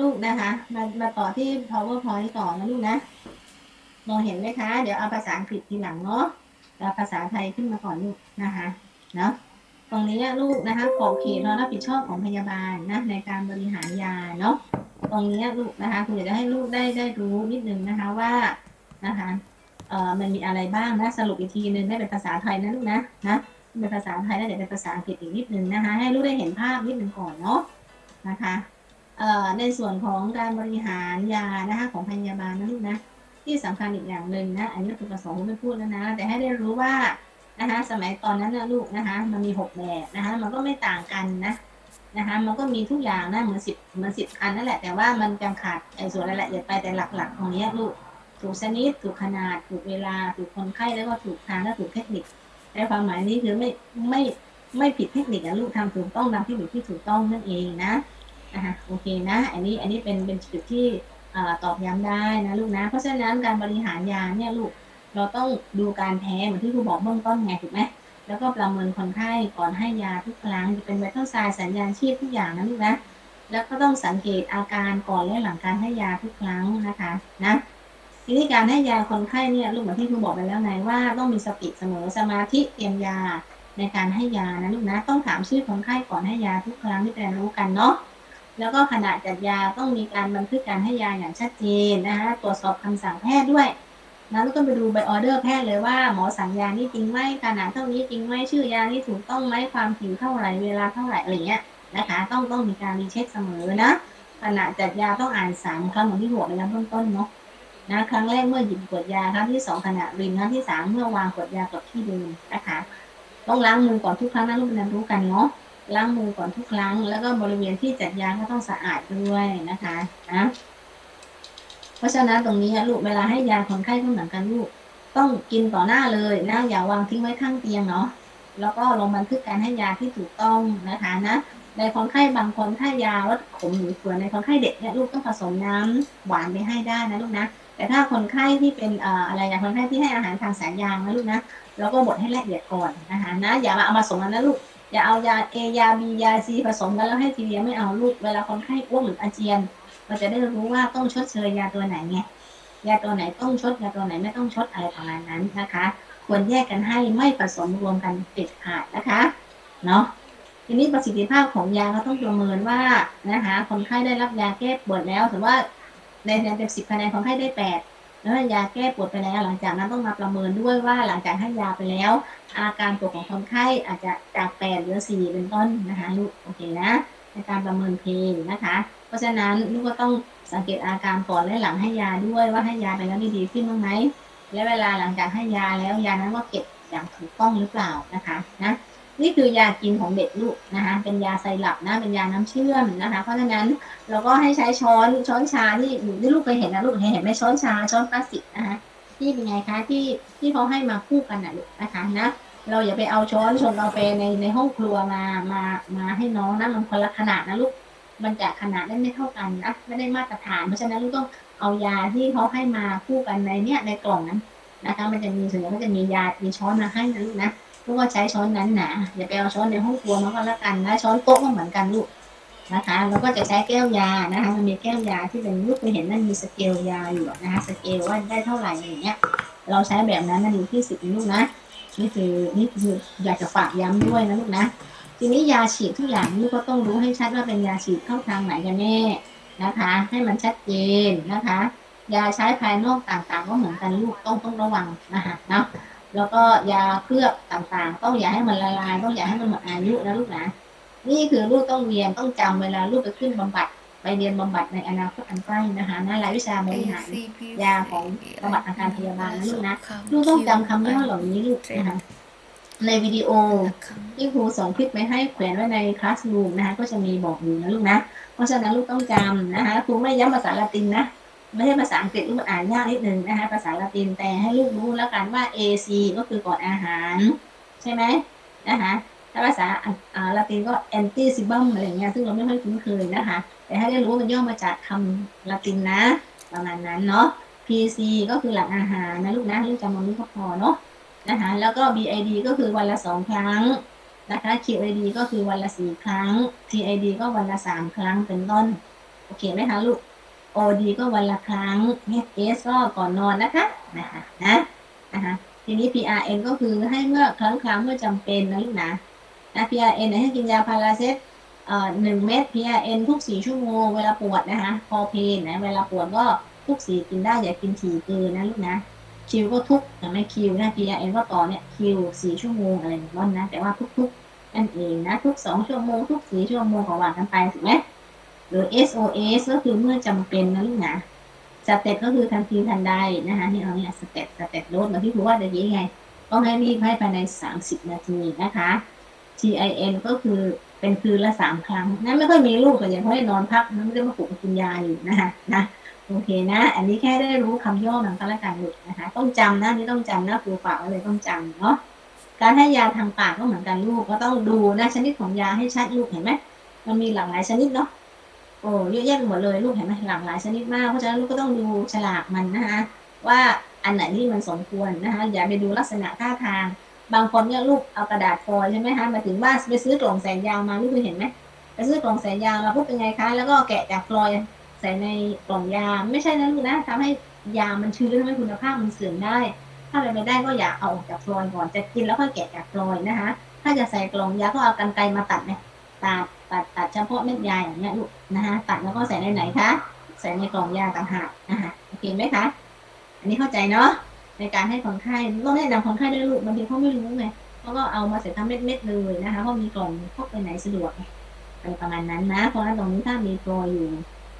ลูกนะคะมามาต่อที่ powerpoint ต่อนะลูกนะมองเห็นไหมคะ เดี๋ยวเอาภาษาอังกฤษทีหลังเนาะเอาภาษาไทยขึ้นมาก่อนลูกนะคะเนาะตรงนี้ลูกนะคะขอบเขตเรารับผิดชอบของพยาบาลนะในการบริหารยาเนาะตรงนี้ลูกนะคะคุณอยากจะให้ลูกได้ได้รู้นิดนึงนะคะว่านะคะเอ่อมันมีอะไรบ้างนะสรุปอีกทีนึงได้เป็นภาษาไทยนะลูกนะนะเป็นภาษาไทยแล้วเดี๋ยวเป็นภาษาอังกฤษอีกนิดนึงนะคะ ให้ลูกได้เห็นภาพนิดนึงก่อนเนาะนะคะ ในส่วนของการบริหารยานะคะของพยาบาลนะลูกนะที่สำคัญอีกอย่างหนึ่งนะ อันนี้คือประสงค์ไม่พูดแล้วนะ แต่ให้ได้รู้ว่านะคะสมัยตอนนั้นนะลูกนะคะ มันมีหกแบบนะคะมันก็ไม่ต่างกันนะนะคะมันก็มีทุกอย่างนะเหมือนสิบเหมือนสิบอันนั่นแหละแต่ว่ามันจำขาดไอ้ส่วนรายละเอียดไปแต่หลักๆตรงนี้ลูกถูกชนิดถูกขนาดถูกเวลาถูกคนไข้แล้วก็ถูกทางและถูกเทคนิคในความหมายนี้คือไม่ไม่ไม่ผิดเทคนิคนะลูกทำถูกต้องตามเทคนิคที่ถูกต้องนั่นเองนะ นะคะโอเคนะ อันนี้อันนี้เป็นเป็นจุดที่ตอบย้ำได้นะลูกนะ เพราะฉะนั้นการบริหารยาเนี่ยลูกเราต้องดูการแพ้เหมือนที่ครูบอกเบื้องต้นไงถูกไหมแล้วก็ประเมินคนไข้ก่อนให้ยาทุกครั้งจะเป็นไวท์เทลไซน์สัญญาณชีพทุกอย่างนะลูกนะแล้วก็ต้องสังเกตอาการก่อนและหลังการให้ยาทุกครั้งนะคะนะทีนี้การให้ยาคนไข้เนี่ยลูกเหมือนที่ครูบอกไปแล้วไงว่าต้องมีสติเสมอสมาธิเตรียมยาในการให้ยานะลูกนะต้องถามชื่อคนไข้ก่อนให้ยาทุกครั้งที่เป็นรู้กันเนาะ แล้วก็ขณะจัดยาต้องมีการบันทึกการให้ยาอย่างชัดเจนนะคะตรวจสอบคำสั่งแพทย์ด้วยนะแล้วก็ไปดูใบออเดอร์แพทย์เลยว่าหมอสั่งยานี่จริงไหมขนาดเท่านี้จริงไหมชื่อยานี่ถูกต้องไหมความถี่เท่าไหร่เวลาเท่าไหร่อะไรเงี้ยนะคะ ต้องต้องมีการรีเช็คเสมอนะขณะจัดยาต้องอ่านสามครั้งเหมือนที่บอกไปแล้วเบื้องต้นเนาะนะครั้งแรกเมื่อหยิบขวดยาครั้งที่สองขณะรินครั้งที่สามเมื่อวางขวดยากับที่เดิมนะคะต้องล้างมือก่อนทุกครั้งนะลูกนันรู้กันเนาะ ล้างมือก่อนทุกครั้ง แล้วก็บริเวณที่จัดยาก็ต้องสะอาดด้วยนะคะนะเพราะฉะนั้นตรงนี้ลูกเวลาให้ยาคนไข้ก็เหมือนกันลูกต้องกินต่อหน้าเลยนะอย่าวางทิ้งไว้ข้างเตียงเนาะแล้วก็ลงบันทึกการให้ยาที่ถูกต้องนะคะนะในคนไข้บางคนถ้ายาลดขมหรือเฟื่อในคนไข้เด็กเนี่ยลูกต้องผสมน้ำหวานไปให้ได้นะลูกนะแต่ถ้าคนไข้ที่เป็นเอ่ออะไรอย่างคนไข้ที่ให้อาหารทางสายยางนะลูกนะเราก็บดให้ละเอียดก่อนนะคะนะอย่ามาเอามาสมกันนะลูก อย่าเอายา A ยา B ยา C ผสมกันแล้วให้ทีเดียวไม่เอาลูกเวลาคนไข้อ้วกหรืออาเจียนเราจะได้รู้ว่าต้องชดเชยยาตัวไหนไงยาตัวไหนต้องชดยาตัวไหนไม่ต้องชดอะไรประมาณนั้นนะคะ ควรแยกกันให้ไม่ผสมรวมกันเด็ดขาดนะคะเนาะทีนี้ประสิทธิภาพของยาก็ต้องประเมินว่านะคะคนไข้ได้รับยาแก้ปวดแล้วถือว่าในคะแนนเต็มสิบคะแนนคนไข้ได้แปด แล้วยาแก้ปวดไปแล้ว หลังจากนั้นต้องมาประเมินด้วยว่าหลังจากให้ยาไปแล้ว อาการปวดของคนไข้อาจจะจากแปดเหลือสี่เป็นต้นนะคะลูกโอเคนะในการประเมินเพลงนะคะ เพราะฉะนั้นลูกก็ต้องสังเกตอาการก่อนและหลังให้ยาด้วยว่าให้ยาไปแล้วดีขึ้นบ้างไหมและเวลาหลังจากให้ยาแล้วยานั้นว่าเก็บอย่างถูกต้องหรือเปล่านะคะนะ นี่คือยากินของเด็กลูกนะคะเป็นยาไซรัปนะเป็นยาน้ำเชื่อมนะคะ เพราะฉะนั้นเราก็ให้ใช้ช้อนช้อนชาที่ที่ลูกเคยเห็นนะลูกเห็นเห็นไหมช้อนชาช้อนพลาสติกนะคะที่เป็นไงคะที่ที่เขาให้มาคู่กันนะลูกนะคะนะเราอย่าไปเอาช้อนชงกาแฟในในห้องครัวมามามาให้น้องนะมันคนละขนาดนะลูกมันจะขนาดได้ไม่เท่ากันนะไม่ได้มาตรฐานเพราะฉะนั้นลูกต้องเอายาที่เขาให้มาคู่กันในเนี้ยในกล่องนั้นนะคะ มันจะมีส่วนใหญ่ก็จะมียามีช้อนมาให้นะลูกนะ ลูกก็ใช้ช้อนนั้นหนาอย่าไปเอาช้อนในห้องครัวมาก็แล้วกันนะช้อนโต๊ะก็เหมือนกันลูกนะคะแล้วก็จะใช้แก้วยานะคะมันมีแก้วยาที่เป็นลูกไปเห็นนั่นมีสเกลยาอยู่นะคะสเกลว่าได้เท่าไหร่อย่างเงี้ย เราใช้แบบนั้นนะดีที่สุดลูกนะนี่คือนี่คืออยากจะฝากย้ำด้วยนะลูกนะทีนี้ยาฉีดทุกอย่างลูกก็ต้องรู้ให้ชัดว่าเป็นยาฉีดเข้าทางไหนกันแน่นะคะ ให้มันชัดเจนนะคะ ยาใช้ภายนอกต่างๆ ก็เหมือนกันลูกต้องต้องระวังนะคะเนาะ แล้วก็ยาเคลือบต่างๆ ต้องอย่าให้มันละลาย ต้องอย่าให้มันหมดอายุนะลูกนะ นี่คือลูกต้องเรียนต้องจำเวลาลูกไปขึ้นบำบัด ไปเรียนบำบัดในอนาคตอันใกล้นะคะนั่นรายวิชาบริหารยาของบำบัดอาการพยาบาลนะลูกนะ ลูกต้องจำคำย่อเหล่านี้ลูกนะคะในวิดีโอที่ครูส่งคลิปไปให้แขวนไว้ในคลาสรูมนะคะก็จะมีบอกอยู่นะลูกนะ เพราะฉะนั้นลูกต้องจำนะคะครูไม่ย้ำภาษาละตินนะ ไม่ใช่ภาษาอังกฤษลูกอ่านยากนิดนึงนะคะ ภาษาละตินแต่ให้ลูกรู้แล้วกันว่า AC ก็คือก่อนอาหาร ใช่ไหมนะคะถ้าภาษาละตินก็ anti sebum อะไรเงี้ยซึ่งเราไม่ค่อยคุ้นเคยนะคะ แต่ให้ได้รู้มันย่อมาจากคำละตินนะ ประมาณนั้นเนาะ PC ก็คือหลังอาหารนะลูกนะลูกจำมันนี้ก็พอเนาะนะคะแล้วก็ BID ก็คือวันละสองครั้งนะคะ QID ก็คือวันละสี่ครั้ง TID ก็วันละสามครั้งเป็นต้น โอเคไหมคะลูก OD ก็วันละครั้ง HS ก็ก่อนนอนนะคะนะคะนะนะคะทีนี้ PRN ก็คือให้เมื่อครั้งครั้งเมื่อจำเป็นนะลูกนะนะ PRN เนี่ยให้กินยาพาราเซตเอ่อหนึ่งเม็ด PRN ทุกสี่ชั่วโมงเวลาปวดนะคะพอเพนนะเวลาปวดก็ทุกสี่กินได้อย่ากินถี่เกินนะลูกนะคิวก็ทุกแต่ไม่คิวนะ PRN ก็ต่อเนี่ยคิวสี่ชั่วโมงอะไรอย่างนั้นนะแต่ว่าทุกๆนั่นเองนะทุกสองชั่วโมงทุกสี่ชั่วโมงของว่ากันไปถูกไหม หรือ SOS ก็คือเมื่อจำเป็นนะลูกนะสเต็ปก็คือทันทีทันใดนะคะนี่เอาเนี่ยสเต็ปสเต็ปโดเหมือนที่ครูว่าจะยี่ไง ต้องให้รีบให้ภายใน 30 นาทีนะคะ TIN ก็คือเป็นคืนละสามครั้งนั่นไม่ค่อยมีลูกส่วนใหญ่เขาให้นอนพักนั่นไม่ได้มาปลุกกินยาอยู่นะคะนะโอเคนะ อันนี้แค่ได้รู้คำย่อหนังก็แล้วกันลูกนะคะ ต้องจำนะนี่ต้องจำนะครูฝากไว้เลยต้องจำเนาะการให้ยาทางปากก็เหมือนกันลูกก็ต้องดูนะชนิดของยาให้ชัดลูกเห็นไหมมันมีหลากหลายชนิดเนาะ โอ้เยอะแยะไปหมดเลยลูกเห็นไหมหลากหลายชนิดมากเพราะฉะนั้นลูกก็ต้องดูฉลากมันนะคะว่าอันไหนที่มันสมควรนะคะอย่าไปดูลักษณะท่าทาง บางคนเนี่ยลูกเอากระดาษฟอยใช่ไหมคะมาถึงบ้านไปซื้อกล่องแสนยาวมาลูกเคยเห็นไหมไปซื้อกล่องแสนยาวมาปุ๊บเป็นไงคะแล้วก็แกะจากฟอยใส่ในกล่องยาไม่ใช่นะลูกนะทำให้ยามันชื้นทำให้คุณภาพมันเสื่อมได้ ถ้าเป็นไปได้ก็อย่าเอาออกจากฟอยก่อนจะกินแล้วค่อยแกะจากฟอยนะคะ ถ้าจะใส่กล่องยาก็เอากรรไกรมาตัดเนี่ย ตัดตัดตัดเฉพาะเม็ดยาอย่างเงี้ยลูกนะคะตัดแล้วก็ใส่ในไหนคะใส่ในกล่องยาต่างหากนะคะโอเคไหมคะอันนี้เข้าใจเนาะในการให้คนไข้ต้องแนะนำคนไข้ด้วยลูกบางทีเขาไม่รู้ไงเขาก็เอามาเสร็จทำเม็ดๆเลยนะคะเพราะมีกล่องพกไปไหนสะดวกอะไรประมาณนั้นนะเพราะฉะนั้นตรงนี้ถ้ามีโปรอยู่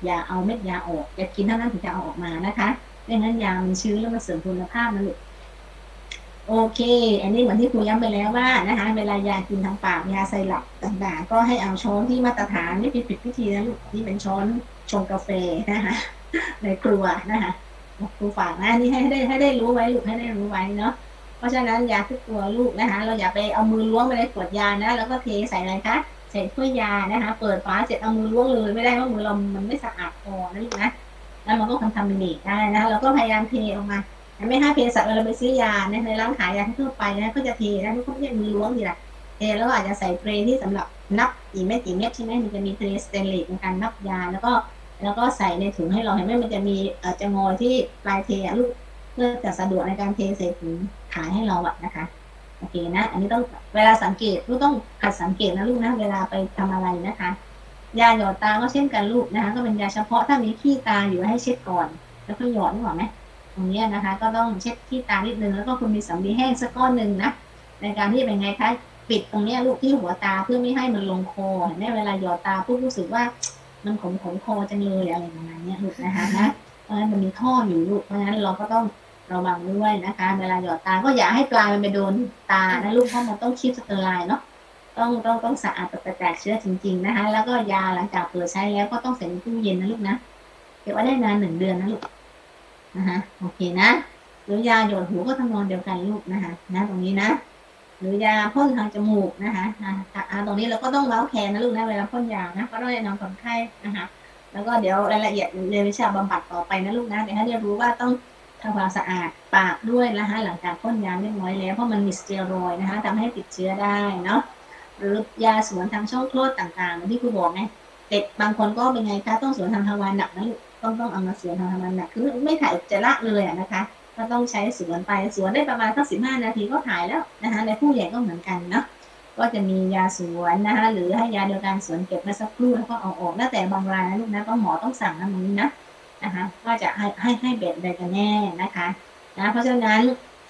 อย่าเอาเม็ดยาออกอย่ากินเท่านั้นถึงจะเอาออกมานะคะไม่งั้นยามันชื้นแล้วมันเสื่อมคุณภาพนะลูก โอเค อันนี้เหมือนที่ครูย้ำไปแล้วว่านะคะ เวลายากินทางปากยาไซรัปต่างๆ ก็ให้เอาช้อนที่มาตรฐานไม่ผิดผิดพิธีนะลูกนี่เป็นช้อนชงกาแฟนะคะในครัวนะคะครูฝากนะนี่ให้ได้ให้ได้รู้ไว้ลูกให้ได้รู้ไว้เนาะเพราะฉะนั้นยาทุกตัวลูกนะคะ เราอย่าไปเอามือล้วงไปในขวดยานะแล้วก็เทใส่อะไรคะใส่ถ้วยยานะคะ เปิดฝาเสร็จเอามือล้วงเลยไม่ได้เพราะมือเรามันไม่สะอาดพอนะลูกนะแล้วมันก็คอนทามินตได้นะเราก็พยายามเทออกมา ไม่ให้เภสัชเราไปซื้อยาในร้านขายยาทั่วไปนะก็จะเทนะทุกคนไม่ใช่มือล้วงดีละเทแล้วอาจจะใส่เทรที่สำหรับนับกี่เม็ดกี่เม็ดใช่ไหมมันจะมีเทรสเตนเลสในการนับยาแล้วก็แล้วก็ใส่ในถุงให้เราเห็นไหมมันจะมีจะงอที่ปลายเทลูกเพื่อจะสะดวกในการเทใส่ถุงขายให้เราอะนะคะโอเคนะ อันนี้ต้องเวลาสังเกตลูกต้องหัดสังเกตนะลูกนะเวลาไปทำอะไรนะคะ ยาหยอดตาก็เช่นกันลูกนะคะ ก็เป็นยาเฉพาะถ้ามีขี้ตาอยู่ให้เช็ดก่อน แล้วก็หยอดนึกออไหม รงนี้นะคะ ก็ต้องเช็ดขี้ตานิดนึงแล้วก็คุณมีสำลีแห้งสักก้อนหนึ่งนะในการที่เป็นไงคะปิดตรงนี้ลูกที่หัวตาเพื่อไม่ให้มันลงคอเห็นไหมเวลาหยอดตาปุ๊บรู้สึกว่ามันขมขมคอจังเลยอะไรประมาณนี้ลูกนะคะนะเพราะฉะนั้นมันมีท่ออยู่ลูกเพราะฉะนั้นเราก็ต้องระวังด้วยนะคะ เวลาหยอดตาก็อย่าให้ปลายมันไปโดนตานะลูกเพราะมันต้องคีบสเตอร์ไลน์เนาะต้องต้องต้องสะอาดตัดแตกเชื้อจริง ๆนะคะ แล้วก็ยาหลังจากเปิดใช้แล้วก็ต้องใส่ในตู้เย็นนะลูกนะเก็บไว้ได้นานหนึ่งเดือนนะลูก นะคะโอเคนะหรือยาหยดหูก็ทำนองเดียวกันลูกนะคะนะตรงนี้นะหรือยาพ่นทางจมูกนะคะอ่าตรงนี้เราก็ต้องเล้าแขนนะลูกนะเวลาพ่นยานะก็ต้องแนะนำคนไข้นะคะแล้วก็เดี๋ยวรายละเอียดเรียนวิชาบำบัดต่อไปนะลูกนะเดี๋ยวให้เรียนรู้ว่าต้องทำความสะอาดปากด้วยนะคะหลังจากพ่นยาเรียบร้อยแล้วเพราะมันมีสเตียรอยนะคะทำให้ติดเชื้อได้เนาะหรือยาสวนทางช่องคลอดต่างๆที่ครูบอกไงเด็กบางคนก็เป็นไงคะต้องสวนทางทวารหนักนะลูก ต้องต้องเอามาสวนทางทวารหนักคือไม่ถ่ายอุจจาระเลยอะนะคะ ก็ต้องใช้สวนไปสวนได้ประมาณสักสิบห้านาทีก็ถ่ายแล้วนะคะในผู้ใหญ่ก็เหมือนกันเนาะก็จะมียาสวนนะคะหรือให้ยาเดียวกันสวนเก็บมาสักครู่แล้วก็เอาออกแล้วแต่บางรายนะลูกนะก็หมอต้องสั่งนะมึงนะนะคะว่าจะให้ให้ให้เบ็ดใดกันแน่นะคะนะเพราะฉะนั้น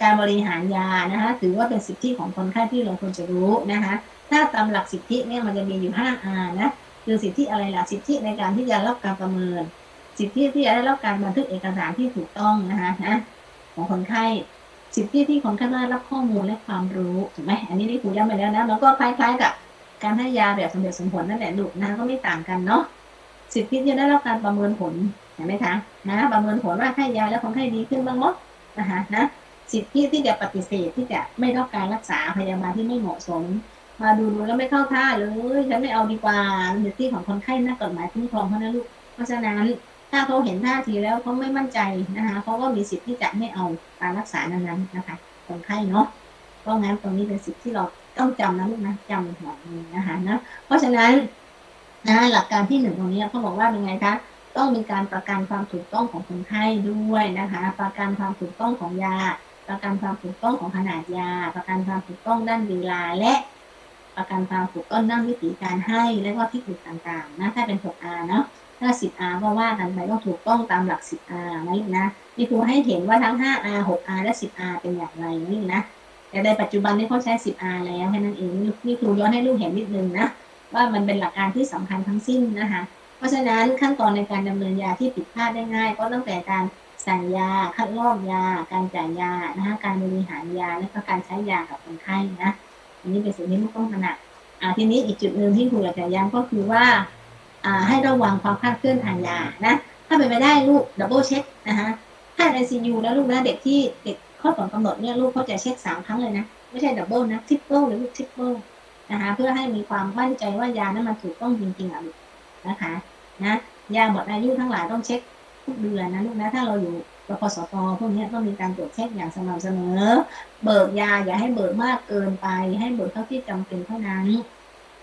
การบริหารยานะคะถือว่าเป็นสิทธิของคนไข้ที่เราควรจะรู้นะคะถ้าตามหลักสิทธิเนี่ยมันจะมีอยู่ห้าอานะคือสิทธิอะไรล่ะสิทธิในการที่จะรับการประเมิน สิทธิที่จะได้รับการบันทึกเอกสารที่ถูกต้องนะคะนะของคนไข้สิทธิที่คนไข้ได้รับข้อมูลและความรู้ถูกไหมอันนี้ที่ครูย้ำไปแล้วนะมันก็คล้ายๆกับการให้ยาแบบสมเด็จสมผลนั่นแหละลูกนะก็ไม่ต่างกันเนาะสิทธิที่ได้รับการประเมินผลเห็นไหมคะนะประเมินผลว่าให้ยาแล้วคนไข้ดีขึ้นบ้างมั้งนะคะนะสิทธิที่จะปฏิเสธที่จะไม่รับการรักษาพยาบาลที่ไม่เหมาะสม มาดูดูแล้วไม่เข้าท่าเลยฉันไม่เอาดีกว่าสิทธิของคนไข้นักกฎหมายคุ้มครองเขานะลูกเพราะฉะนั้น ถ้าเขาเห็นท่าทีแล้วเขาไม่มั่นใจนะคะเขาก็มีสิทธิ์ที่จะไม่เอาการรักษานั้นๆนะคะคนไข้เนาะเพราะงั้นตรงนี้เป็นสิทธิ์ที่เราต้องจำนะลูกนะจำหัวมือนะคะนะเพราะฉะนั้นนะหลักการที่หนึ่งตรงนี้เขาบอกว่าเป็นไงคะต้องมีการประกันความถูกต้องของคนไข้ด้วยนะคะ ประกันความถูกต้องของยา ประกันความถูกต้องของขนาดยา ประกันความถูกต้องด้านเวลาและประกันความถูกต้องด้านวิธีการให้และก็เทคนิคต่างๆนะถ้าเป็น 6R เนาะ ถ้า 10R ก็ว่ากันไปต้องถูกต้องตามหลัก 10R นะลูกนะนี่ครูให้เห็นว่าทั้ง 5R 6R และ 10R เป็นอย่างไรนะลูกนะแต่ในปัจจุบันนี้เขาใช้ 10R แล้วแค่นั้นเองนี่ครูย้อนให้ลูกเห็นนิดนึงนะว่ามันเป็นหลักการที่สำคัญทั้งสิ้นนะคะเพราะฉะนั้นขั้นตอนในการดำเนินยาที่ผิดพลาดได้ง่าย ก็ตั้งแต่การสั่งยา คัดลอกยา การจ่ายยานะคะการบริหารยาและก็การใช้ยากับคนไข้นะอันนี้เป็นสิ่งที่ลูกต้องถนัดอ่าทีนี้อีกจุดหนึ่งที่ครูอยากจะย้ำก็คือว่า ให้ระวังความคลาดเคลื่อนทางยานะ ถ้าเป็นไปได้ลูกดับเบิลเช็คนะคะถ้าไอซียูแล้วลูกนะเด็กที่เด็กข้อก่อนกำหนดเนี่ยลูกเขาจะเช็คสามครั้งเลยนะ ไม่ใช่ดับเบิลนะทริปเปิลหรือทริปเปิลนะคะเพื่อให้มีความมั่นใจว่ายานั้นมันถูกต้องจริงๆอะลูกนะคะนะยาหมดอายุทั้งหลายต้องเช็คทุกเดือนนะลูกนะถ้าเราอยู่รพสตพวกนี้ต้องมีการตรวจเช็คอย่างสม่ำเสมอ เบิกยาอย่าให้เบิกมากเกินไป ให้เบิกเท่าที่จำเป็นเท่านั้น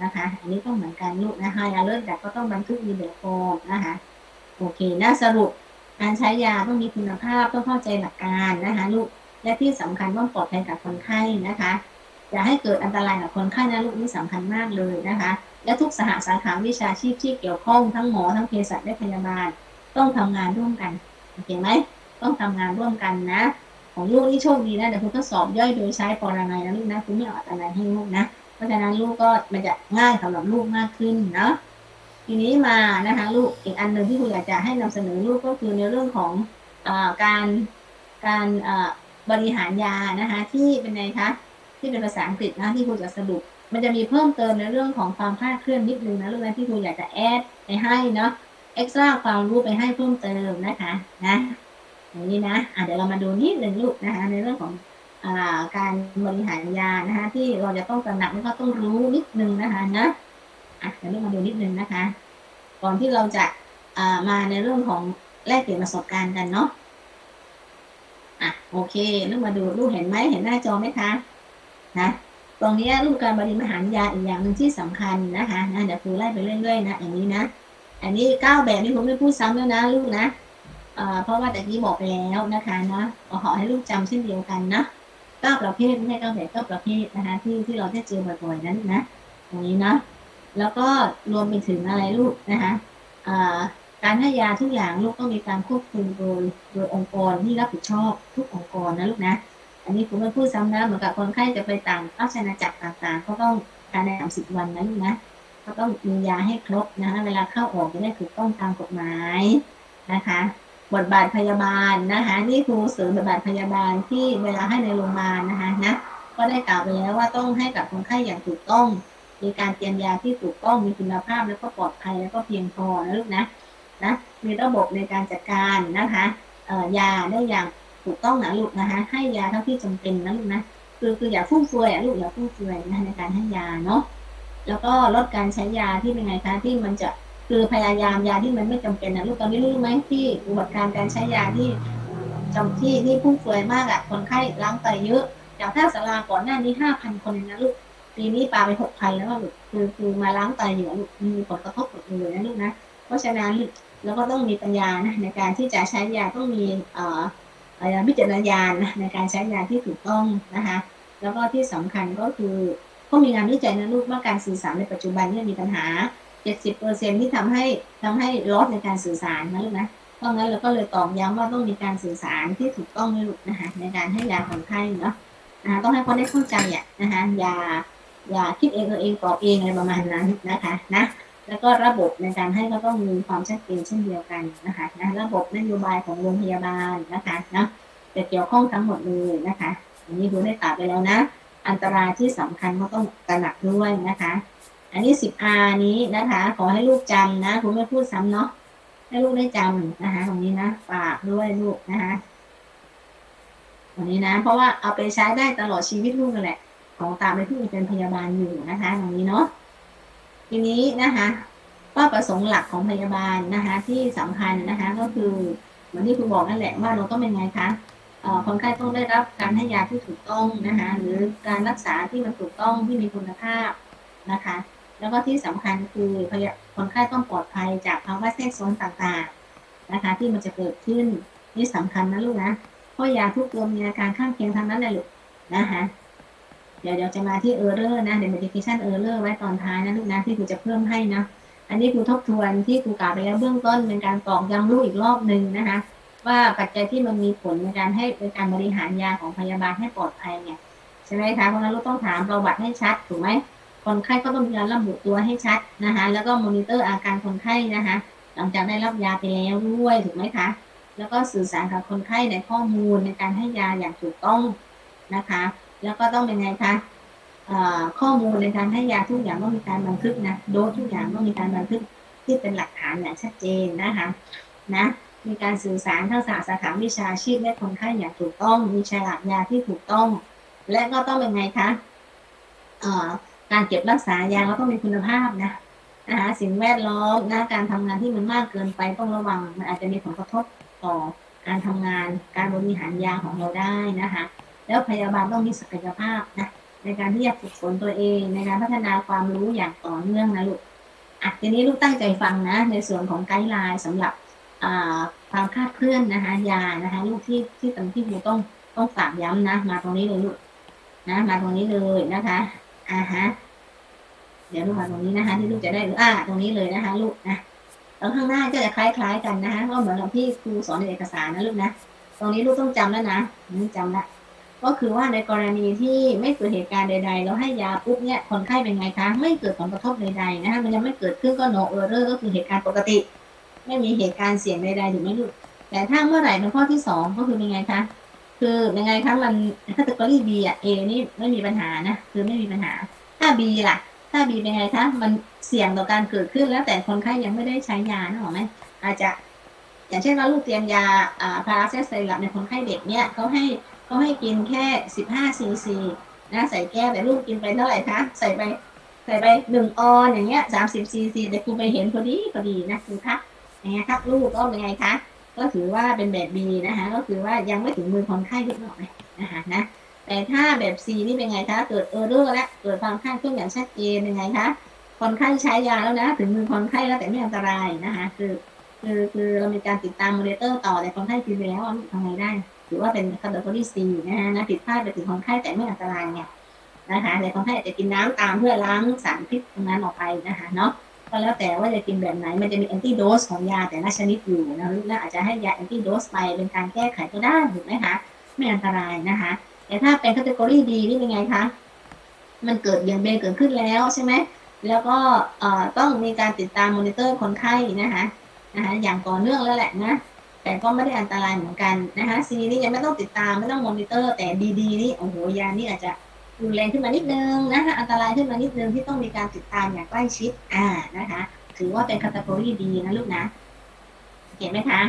นะคะ อันนี้ก็เหมือนกันลูกนะคะยาเลิกแต่ก็ต้องบันทึกมีเดือดฟมนะคะ โอเคนะสรุปการใช้ยาต้องมีคุณภาพต้องเข้าใจหลักการนะคะ ลูกและที่สำคัญต้องปลอดภัยกับคนไข้นะคะอย่าให้เกิดอันตรายกับคนไข้นะลูกนี่สำคัญมากเลยนะคะ และทุกสหสาขาวิชาชีพที่เกี่ยวข้องทั้งหมอทั้งเภสัชและพยาบาล ต้องทำงานร่วมกันโอเคไหมต้องทำงานร่วมกันนะ ของลูกนี่โชคดีนะเดี๋ยวคุณก็สอบย่อยโดยใช้ปรนัยนะลูกนะคุณไม่เอาอัตนัยให้ลูกนะ เพราะฉะนั้นลูกก็มันจะง่ายสำหรับลูกมากขึ้นเนาะทีนี้มานะคะลูกอีกอันหนึ่งที่คุณอยากจะให้นำเสนอลูกก็คือในเรื่องของอการการบริหารยานะคะที่เป็นไงคะที่เป็นภาษาอังกฤษนะที่ครูจะสรุป มันจะมีเพิ่มเติมในเรื่องของความคลาดเคลื่อนนิดนึงนะลูกนะที่ครูอยากจะแอดไปให้เนาะเอ็กซ์ตร้าความรู้ไปให้เพิ่มเติมนะคะนะอย่างนี้นะอะเดี๋ยวเรามาดูนิดหนึ่งลูกนะคะในเรื่องของ การบริหารยานะคะที่เราจะต้องตระหนักแล้วก็ต้องรู้นิดนึงนะคะนะอะเดี๋ยวเรามาดูนิดนึงนะคะ ก่อนที่เราจะามาในเรื่องของแลกเปลี่ยนประสบการณ์กันเนาะอะโอเคลูกมาดูลูกเห็นไหมเห็นหน้าจอไหมคะนะตรงนี้ลูกการบริหารยาอีกอย่างหนึ่งที่สำคัญนะคะนะเดี๋ยวครูไล่ไปเรื่อยๆนะอย่างนี้นะ อันนี้เก้าแบบที่ผมไม่พูดซ้ำแล้วนะลูกนะเพราะว่าแต่กี้บอกไปแล้วนะคะนะขอให้ลูกจำเช่นเดียวกันนะ ก้าประเภทไม่ใช่เก้าแบบเก้าประเภทนะคะที่ที่เราได้เจอบ่อยๆนั้นนะตรงนี้นะแล้วก็รวมไปถึงอะไรลูกนะคะการให้ยาทุกอย่างลูกต้องมีการควบคุมโดยโดยองค์กรที่รับผิดชอบทุกองค์กรนะลูกนะ อันนี้ผมไม่พูดซ้ำนะเหมือนกับคนไข้จะไปต่างราชอาณาจักรต่างๆ ก็ต้องภายในสามสิบวันนะลูกนะก็ต้องมียาให้ครบนะเวลาเข้าออกจะได้ถูกต้องตามกฎหมายนะคะ บทบาทพยาบาลนะคะนี่ครูเสริมบทบาทพยาบาลที่เวลาให้ในโรงพยาบาลนะคะนะก็ได้กล่าวไปแล้วว่าต้องให้กับคนไข้อย่างถูกต้อง มีการเตรียมยาที่ถูกต้องมีคุณภาพแล้วก็ปลอดภัยแล้วก็เพียงพอนะลูกนะนะมีระบบในการจัดการนะคะเอ่อยาได้อย่างถูกต้องนะลูกนะคะให้ยาเท่าที่จำเป็นนะลูกนะคือคืออย่าฟุ่มเฟือยอะลูกอย่าฟุ่มเฟือยนะในการให้ยาเนาะแล้วก็ลดการใช้ยาที่เป็นไงคะที่มันจะ คือพยายามยาที่มันไม่จำเป็นนะลูกตอนนี้รู้ไหมที่อุบัติการการใช้ยาที่จำที่ที่ฟุ่มเฟือยมากอะคนไข้ล้างไตเยอะจากท่าสาราก่อนหน้านี้ห้าพันคนเองนะลูกปีนี้ปาไปหกพันแล้วลูกคือคือมาล้างไตอยู่อะลูกมีผลกระทบกับเลยนะลูกนะเพราะฉะนั้นแล้วก็ต้องมีปัญญานะในการที่จะใช้ยาต้องมีเอ่ออะไรวิจารณญาณนะในการใช้ยาที่ถูกต้องนะคะแล้วก็ที่สำคัญก็คือก็มีงานวิจัยนะลูกว่าการสื่อสารในปัจจุบันเนี่ยมีปัญหา 70%ที่ทำให้ทำให้ลดในการสื่อสารนะลูกนะเพราะงั้นเราก็เลยตอกย้ำว่าต้องมีการสื่อสารที่ถูกต้องนะลูกนะคะในการให้ยาคนไข้เนาะนะคะต้องให้เขาได้เข้าใจอะนะคะยาอย่าคิดเองเออเองตอบเองอะไรประมาณนั้นนะคะนะแล้วก็ระบบในการให้ก็ต้องมีความชัดเจนเช่นเดียวกันนะคะนะระบบนโยบายของโรงพยาบาลนะคะนะจะเกี่ยวข้องทั้งหมดเลยนะคะอันนี้ดูได้ตาไปแล้วนะ อันตรายที่สำคัญก็ต้องตระหนักด้วยนะคะ อันนี้ 10R นี้นะคะ ขอให้ลูกจำนะคุณไม่พูดซ้ำเนาะให้ลูกได้จำนะคะตรงนี้นะฝากด้วยลูกนะคะตรงนี้นะ เพราะว่าเอาไปใช้ได้ตลอดชีวิตลูกนั่นแหละ ของตามไปที่เป็นพยาบาลอยู่นะคะตรงนี้เนาะทีนี้นะคะว่าประสงค์หลักของพยาบาลนะคะ ที่สำคัญนะคะก็คือเหมือนที่คุณบอกนั่นแหละว่าเราต้องเป็นไงคะคนไข้ต้องได้รับการให้ยาที่ถูกต้องนะคะหรือการรักษาที่มันถูกต้องที่มีคุณภาพนะคะ แล้วก็ที่สำคัญคือคนไข้ต้องปลอดภัยจากภาวะแทรกซ้อนต่างๆนะคะ ที่มันจะเกิดขึ้นนี่สำคัญนะลูกนะเพราะยาทุกตัวมีอาการข้างเคียงทั้งนั้นเลยลูกนะคะเดี๋ยวเดี๋ยวจะมาที่เออร์เรอร์นะเดี๋ยว medication error ไว้ตอนท้ายนะลูกนะที่ครูจะเพิ่มให้นะอันนี้ครูทบทวนที่ครูกล่าวไปแล้วเบื้องต้นเป็นการตอกย้ำลูกอีกรอบหนึ่งนะคะ ว่าปัจจัยที่มันมีผลในการให้ในการบริหารยาของพยาบาลให้ปลอดภัยเนี่ยใช่ไหมคะเพราะฉะนั้นลูกต้องถามประวัติให้ชัดถูกไหม คนไข้ก็ต้องมีการระบุตัวให้ชัดนะคะ แล้วก็มอนิเตอร์อาการคนไข้นะคะ หลังจากได้รับยาไปแล้วด้วยถูกไหมคะ แล้วก็สื่อสารกับคนไข้ในข้อมูลในการให้ยาอย่างถูกต้องนะคะ แล้วก็ต้องเป็นไงคะข้อมูลในการให้ยาทุกอย่างต้องมีการบันทึกนะโดสทุกอย่างต้องมีการบันทึกที่เป็นหลักฐานอย่างชัดเจนนะคะนะมีการสื่อสารทั้งสาสาขาวิชาชีพและคนไข้อย่างถูกต้อง มีฉลากยาที่ถูกต้อง และก็ต้องเป็นไงคะ การเก็บรักษายาก็ต้องมีคุณภาพนะนะคะสิ่งแวดล้อมนะการทำงานที่มันมากเกินไปต้องระวัง มันอาจจะมีผลกระทบต่อการทำงาน การบริหารยาของเราได้นะคะ แล้วพยาบาลต้องมีศักยภาพนะในการที่จะฝึกฝนตัวเองในการพัฒนาความรู้อย่างต่อเนื่องนะลูกอะทีนี้ลูกตั้งใจฟังนะ ในส่วนของไกด์ไลน์สำหรับความคาดเคลื่อนนะคะยานะคะลูกที่ที่ตรงที่ครูต้องต้องฝากย้ำนะ มาตรงนี้เลยลูกนะ มาตรงนี้เลยนะคะ อ่าฮะ เดี๋ยวลูกมาตรงนี้นะคะ ที่ลูกจะได้อ่าตรงนี้เลยนะคะ ลูกนะแล้วข้างหน้าก็จะคล้ายๆกันนะคะก็เหมือนกับที่ครูสอนในเอกสารนะลูกนะ ตรงนี้ลูกต้องจำแล้วนะนี่จำละ ก็คือว่าในกรณีที่ไม่เกิดเหตุการณ์ใด ๆ แล้วให้ยาปุ๊บเนี่ยคนไข้เป็นไงคะ ไม่เกิดผลกระทบใดๆนะคะมันยังไม่เกิดขึ้นก็ no error ก็คือเหตุการณ์ปกติ ไม่มีเหตุการณ์เสี่ยงใดๆถูกไหมลูกแต่ถ้าเมื่อไหร่เป็นข้อที่สองก็คือเป็นไงคะ คือเป็นไงคะมันถ้าตกรี B อะ A นี่ไม่มีปัญหานะคือไม่มีปัญหา ถ้า B ล่ะ ถ้า B เป็นไงคะมันเสี่ยงต่อการเกิดขึ้นแล้วแต่คนไข้ยังไม่ได้ใช้ยานะหรอไหมอาจจะ อย่างเช่นว่าลูกเตรียมยาอ่าพาราเซสไซรัปในคนไข้เด็กเนี่ยเขาให้เขาให้กินแค่สิบห้าซีซีนะใส่แก้วแต่ลูกกินไปเท่าไหร่คะใส่ไปใส่ไปหนึ่งออนอย่างเงี้ยสามสิบซีซีแต่ครูไปเห็นพอดีพอดีนะครูทักอย่างเงี้ยครับลูกก็เป็นไงคะ ก็ถือว่าเป็นแบบ B นะคะ ก็คือว่ายังไม่ถึงมือคนไข้ทุกหน่อยนะคะนะแต่ถ้าแบบ C นี่เป็นไงคะ เกิดเออร์เรอร์แล้วเกิดความข้างเคลื่อนอย่างชัดเจนเป็นไงคะคนไข้ใช้ยาแล้วนะ ถึงมือคนไข้แล้วแต่ไม่อันตรายนะคะคือคือคือเรามีการติดตามมอนิเตอร์ต่อแต่คนไข้กินไปแล้วทำไงได้ถือว่าเป็นคาร์บอนซีนะคะนะผิดพลาดไปถึงคนไข้แต่ไม่อันตรายเนี่ยนะคะแต่คนไข้อาจจะกินน้ำตามเพื่อล้างสารพิษตรงนั้นออกไปนะคะเนาะ ก็แล้วแต่ว่าจะกินแบบไหน มันจะมีแอนตี้โดสของยาแต่ละชนิดอยู่นะลูกนะอาจจะให้ยาแอนตี้โดสไปเป็นการแก้ไขก็ได้ถูกไหมคะ ไม่อันตรายนะคะ แต่ถ้าเป็นคัตเกอรี่ดีนี่เป็นไงคะ มันเกิดเบี่ยงเบนเกิดขึ้นแล้วใช่ไหมแล้วก็ต้องมีการติดตามมอนิเตอร์คนไข้นะคะนะคะอย่างต่อเนื่องแล้วแหละนะแต่ก็ไม่ได้อันตรายเหมือนกันนะคะซีนี่ยังไม่ต้องติดตามไม่ต้องมอนิเตอร์แต่ดีๆนี่โอ้โหยานี่อาจจะ รุนแรงขึ้นมานิดนึงนะคะอันตรายขึ้นมานิดนึงที่ต้องมีการติดตามอย่างใกล้ชิด อ่านะคะ ถือว่าเป็นคัตโกรีดีนะลูกนะ เห็นไหมคะ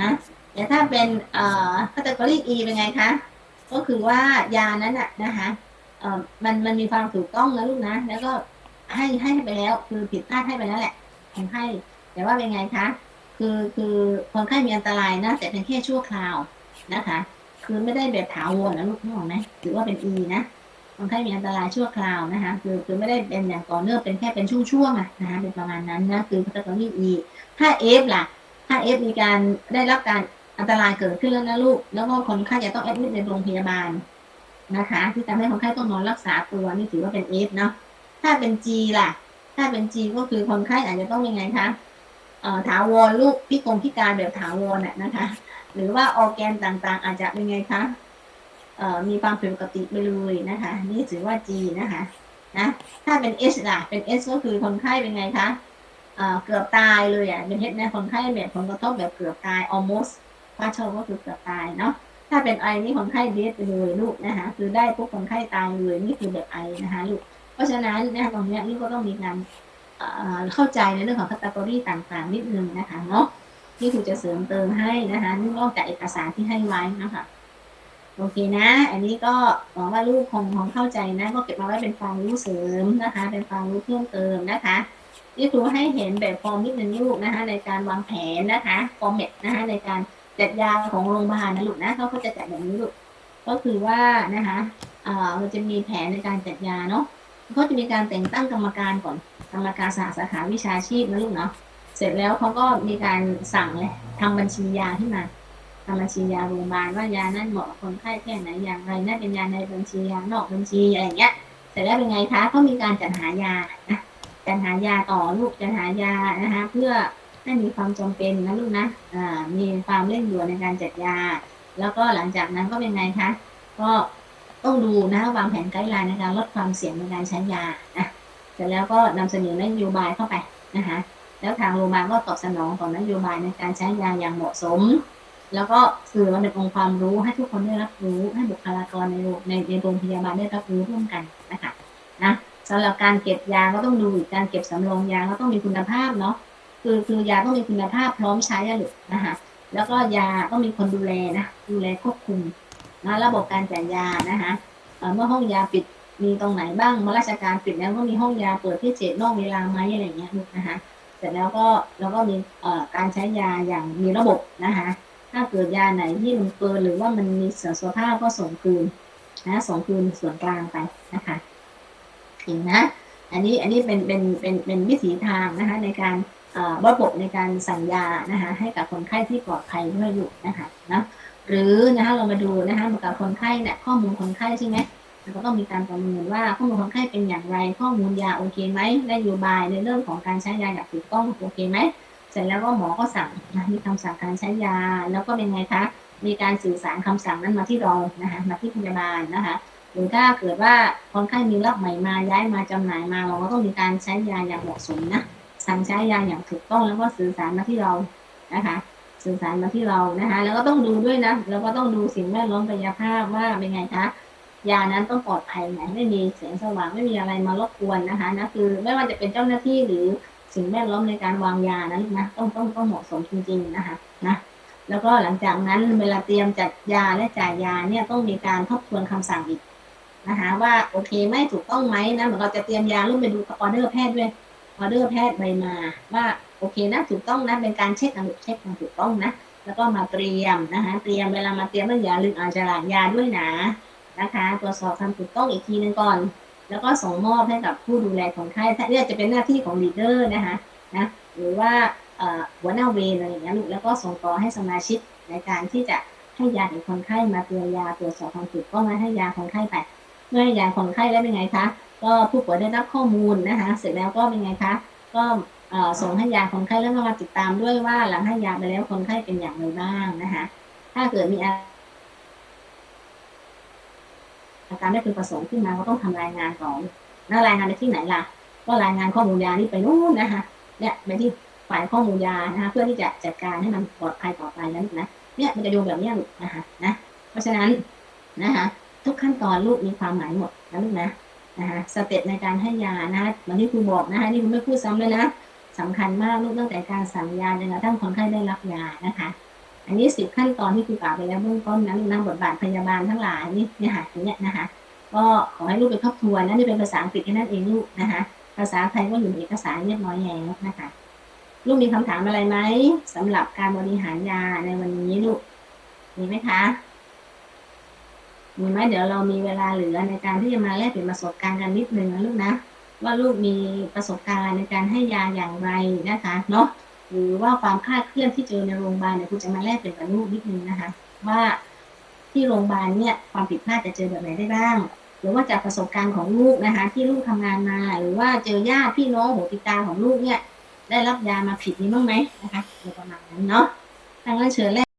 นะแต่ถ้าเป็นเอ่อคัตโกรี E เป็นไงคะ ก็คือว่ายานั้นน่ะนะคะเอ่อมันมันมีความถูกต้องนะลูกนะ แล้วก็ให้ให้ไปแล้ว คือผิดพลาดให้ไปแล้วแหละคนไข้แต่ว่าเป็นไงคะ คือคือคนไข้มีอันตรายนะแต่เป็นแค่ชั่วคราวนะคะ คือไม่ได้แบบถาวรนะลูกนึกออกไหมถือว่าเป็น E นะคนไข้มีอันตรายชั่วคราวนะคะคือคือไม่ได้เป็นอย่างต่อเนื่องเป็นแค่เป็นช่วงๆอะนะคะเป็นประมาณนั้นนะคือคัตเกอรี่ E ถ้า F ล่ะถ้า F มีการได้รับการอันตรายเกิดขึ้นแล้วนะลูก แล้วก็คนไข้จะต้องแอดมิดในโรงพยาบาลนะคะ ที่ทำให้คนไข้ต้องนอนรักษาตัวนี่ถือว่าเป็น F เนาะถ้าเป็น G ล่ะ ถ้าเป็น G ก็คือคนไข้อาจจะต้องยังไงคะเอ่อถาวรลูกพิกงพิการแบบถาวรน่ะนะคะ หรือว่าออแกนต่างๆ อาจจะเป็นไงคะเอ่อมีความผิดปกติไปเลยนะคะ นี่ถือว่า G นะคะนะถ้าเป็น H ล่ะเป็น H ก็คือคนไข้เป็นไงคะเอ่อเกือบตายเลยอะเป็น H นะคนไข้แบบผลกระทบแบบเกือบตาย almost partial ก็คือเกือบตายเนาะถ้าเป็น I นี่คนไข้เดทไปเลยลูกนะคะคือได้ปุ๊บคนไข้ตายเลยนี่คือแบบ I นะคะลูกเพราะฉะนั้นนะคะตรงเนี้ยลูกก็ต้องมีการเข้าใจในเรื่องของคัตกรีต่างๆ นิดนึงนะคะเนาะ ที่ครูจะเสริมเติมให้นะคะนี่นอกจากเอกสารที่ให้ไว้นะคะโอเคนะ อันนี้ก็หวังว่าลูกคงคงเข้าใจนะ ก็เก็บมาไว้เป็นความรู้เสริมนะคะ เป็นความรู้เพิ่มเติมนะคะ ที่ครูให้เห็นแบบฟอร์มนิดนึงลูกนะคะ ในการวางแผนนะคะฟอร์เมตนะคะ ในการจัดยาของโรงพยาบาลนะลูกนะเขาก็จะจัดแบบนี้ลูกก็คือว่านะคะเอ่อมันจะมีแผนในการจัดยาเนาะเขาจะมีการแต่งตั้งกรรมการก่อน กรรมการสาขาวิชาชีพนะลูกเนาะ เสร็จแล้วเขาก็มีการสั่งเลยทำบัญชียาขึ้นมาทำบัญชียาโรงพยาบาลว่ายานั้นเหมาะกับคนไข้แค่ไหนอย่างไรนั่นเป็นยาในบัญชียานอกบัญชีอะไรอย่างเงี้ย เสร็จแล้วเป็นไงคะเขามีการจัดหายานะจัดหายาต่อลูกจัดหายานะคะเพื่อให้มีความจำเป็นนะลูกนะอ่ามีความเร่งด่วนในการจัดยา แล้วก็หลังจากนั้นก็เป็นไงคะก็ต้องดูนะวางแผนไกด์ไลน์ในการลดความเสี่ยงในการใช้ยานะเสร็จแล้วก็นำเสนอนโยบายเข้าไปนะคะ แล้วทางโรงพยาบาลก็ตอบสนองต่อนโยบายในการใช้ยาอย่างเหมาะสม แล้วก็สื่อมันเป็นองค์ความรู้ให้ทุกคนได้รับรู้ให้บุคลากรในโรงในโรงพยาบาลได้รับรู้ร่วมกันนะคะนะสำหรับการเก็บยาก็ต้องดูการเก็บสำรองยาก็ต้องมีคุณภาพเนาะคือคือยาต้องมีคุณภาพพร้อมใช้อะลูกนะคะแล้วก็ยาต้องมีคนดูแลนะดูแลควบคุมนะระบบการจ่ายยานะคะเมื่อห้องยาปิดมีตรงไหนบ้างเมื่อราชการปิดแล้วก็มีห้องยาเปิดพิเศษนอกเวลาไหมอะไรเงี้ยนะคะ เสร็จแล้วก็แล้วก็มีเอ่อการใช้ยาอย่างมีระบบนะคะถ้าเกิดยาไหนที่มันเกินหรือว่ามันมีเสื่อมสภาพก็ส่งคืนนะส่งคืนส่วนกลางไปนะคะถึงนะ อันนี้อันนี้เป็นเป็นเป็นเป็นวิถีทางนะคะในการระบบในการสั่งยานะคะให้กับคนไข้ที่ปลอดภัยด้วยอยู่นะคะนะหรือนะคะเรามาดูนะคะเหมือนกับคนไข้เนี่ยข้อมูลคนไข้ใช่ไหม เราก็ต้องมีการประเมินว่าข้อมูลคนไข้เป็นอย่างไร ข้อมูลยาโอเคไหมนโยบายในเรื่องของการใช้ยาอย่างถูกต้องโอเคไหมเสร็จแล้วก็หมอก็สั่งนะมีคำสั่งการใช้ยา แล้วก็เป็นไงคะ มีการสื่อสารคำสั่งนั้นมาที่เรานะคะมาที่พยาบาลนะคะหรือถ้าเกิดว่าคนไข้มีรับใหม่มาย้ายมาจำหน่ายมาเราก็ต้องมีการใช้ยาอย่างเหมาะสมนะสั่งใช้ยาอย่างถูกต้องแล้วก็สื่อสารมาที่เรานะคะสื่อสารมาที่เรานะคะแล้วก็ต้องดูด้วยนะแล้วก็ต้องดูสิ่งแวดล้อมกายภาพว่าเป็นไงคะ ยานั้นต้องปลอดภัยไหมไม่มีแสงสว่างไม่มีอะไรมารบกวนนะคะนะคือไม่ว่าจะเป็นเจ้าหน้าที่หรือสิ่งแวดล้อมในการวางยานั้นนะต้องต้องต้องเหมาะสมจริง ๆนะคะนะแล้วก็หลังจากนั้นเวลาเตรียมจัดยาและจ่ายยาเนี่ยต้องมีการทบทวนคำสั่งอีกนะคะว่าโอเคไหม่ถูกต้องไหมนะเหมือนเราจะเตรียมยาร่วมไปดูออเดอร์แพทย์ด้วยออเดอร์แพทย์ใบมาว่าโอเคนะถูกต้องนะเป็นการเช็คอันเช็คอย่างถูกต้องนะแล้วก็มาเตรียมนะคะเตรียมเวลามาเตรียมแล้วอย่าลืมอ่านฉลากยาด้วยนะ นะคะ ตรวจสอบความถูกต้องอีกทีนึงก่อน แล้วก็ส่งมอบให้กับผู้ดูแลคนไข้ถ้าเนี่ยจะเป็นหน้าที่ของลีดเดอร์นะคะนะหรือว่าหัวหน้าเวรอะไรอย่างเงี้ยลูกแล้วก็ส่งต่อให้สมาชิกในการที่จะให้ยาแก่คนไข้มาเตรียมยาตรวจสอบความถูกต้องและให้ยาคนไข้ไปเมื่อให้ยาคนไข้แล้วเป็นไงคะก็ผู้ป่วยได้รับข้อมูลนะคะ เสร็จแล้วก็เป็นไงคะก็ส่งให้ยาคนไข้แล้วก็มาติดตามด้วยว่าหลังให้ยาไปแล้วคนไข้เป็นอย่างไรบ้างนะคะ ถ้าเกิดมีอา การไม่พึงประสงค์ขึ้นมาก็ต้องทำรายงานต่อแล้วรายงานไปที่ไหนล่ะ ก็รายงานข้อมูลยานี้ไปนู่นนะคะเนี่ยไปที่ฝ่ายข้อมูลยานะคะเพื่อที่จะจัดการให้มันปลอดภัยต่อไปนั้นนะเนี่ยมันจะโยงแบบนี้ลูกนะคะนะเพราะฉะนั้นนะคะทุกขั้นตอนลูกมีความหมายหมดนะลูกนะนะคะสเต็ปในการให้ยานะเหมือนที่ครูบอกนะคะนี่คุณไม่พูดซ้ำเลยนะสำคัญมากลูกตั้งแต่การสั่งยาจนกระทั่งคนไข้ได้รับยานะคะ อันนี้สิบขั้นตอนที่ครูกล่าวไปแล้วเบื้องต้นนะลูกนะบทบาทพยาบาลทั้งหลายนี่เนี่ยค่ะอย่างเนี้ยนะคะก็ขอให้ลูกไปทบทวนนะนี่เป็นภาษาอังกฤษแค่นั้นเองลูกนะคะ ภาษาไทยก็อยู่ในเอกสารเรียบร้อยแล้วนะคะ ลูกมีคำถามอะไรไหมสำหรับการบริหารยาในวันนี้ลูกมีไหมคะมีไหมเดี๋ยวเรามีเวลาเหลือในการที่จะมาแลกเปลี่ยนประสบการณ์กันนิดนึงนะลูกนะว่าลูกมีประสบการณ์ในการให้ยาอย่างไรนะคะเนาะ หรือว่าความคลาดเคลื่อนที่เจอในโรงพยาบาลเนี่ยคุณจะมาแลกเปลี่ยนกับลูกนิดนึงนะคะ ว่าที่โรงพยาบาลเนี่ยความผิดพลาดจะเจอแบบไหนได้บ้าง หรือว่าจากประสบการณ์ของลูกนะคะ ที่ลูกทำงานมา หรือว่าเจอญาติพี่น้องโหติตาของลูกเนี่ย ได้รับยามาผิดนี้บ้างไหมนะคะประมาณนั้นเนาะทางนั้นเชิญแรก